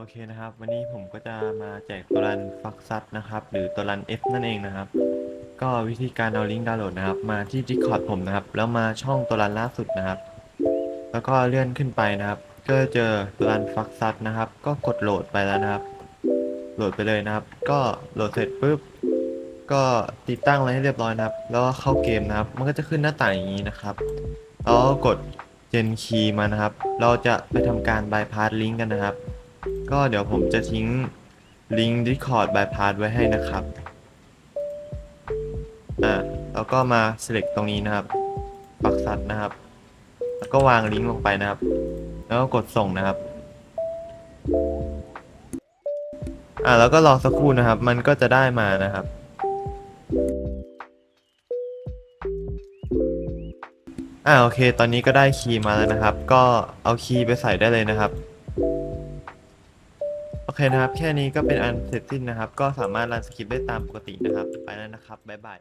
โอเคนะครับ วันนี้ผมก็จะมาแจกตัวรันฟักซัดนะครับ หรือตัวรัน F นั่นเองนะครับ ก็วิธีการเอาลิงก์ดาวน์โหลดนะครับ มาที่ Discord ผมนะครับ แล้วมาช่องตัวรันล่าสุดนะครับ แล้วก็เลื่อนขึ้นไปนะครับ ก็เจอตัวรันฟักซัดนะครับ ก็กดโหลดไปแล้วนะครับ โหลดไปเลยนะครับ ก็โหลดเสร็จปุ๊บ ก็ติดตั้งอะไรให้เรียบร้อยนะครับ แล้วก็เข้าเกมนะครับ มันก็จะขึ้นหน้าต่างอย่างนี้นะครับ แล้วกด Gen Key มานะครับ เราจะไปทำการบายพาสลิงก์กันนะครับ ก็เดี๋ยวผมจะทิ้งลิงก์ Discord bypass ไว้ให้นะครับ อ่า แล้วก็มา select ตรงนี้นะครับ ปักสัตว์นะครับ แล้วก็วางลิงก์ลงไปนะครับ แล้วก็กดส่งนะครับ อ่า แล้วก็รอสักครู่นะครับ มันก็จะได้มานะครับ อ่า โอเค ตอนนี้ก็ได้คีย์มาแล้วนะครับ ก็เอาคีย์ไปใส่ได้เลยนะครับ โอเคนะครับ แค่นี้ก็เป็นอันเสร็จสิ้นนะครับ ก็สามารถรันสคริปต์ได้ตามปกตินะครับ ไปแล้วนะครับ บ๊ายบาย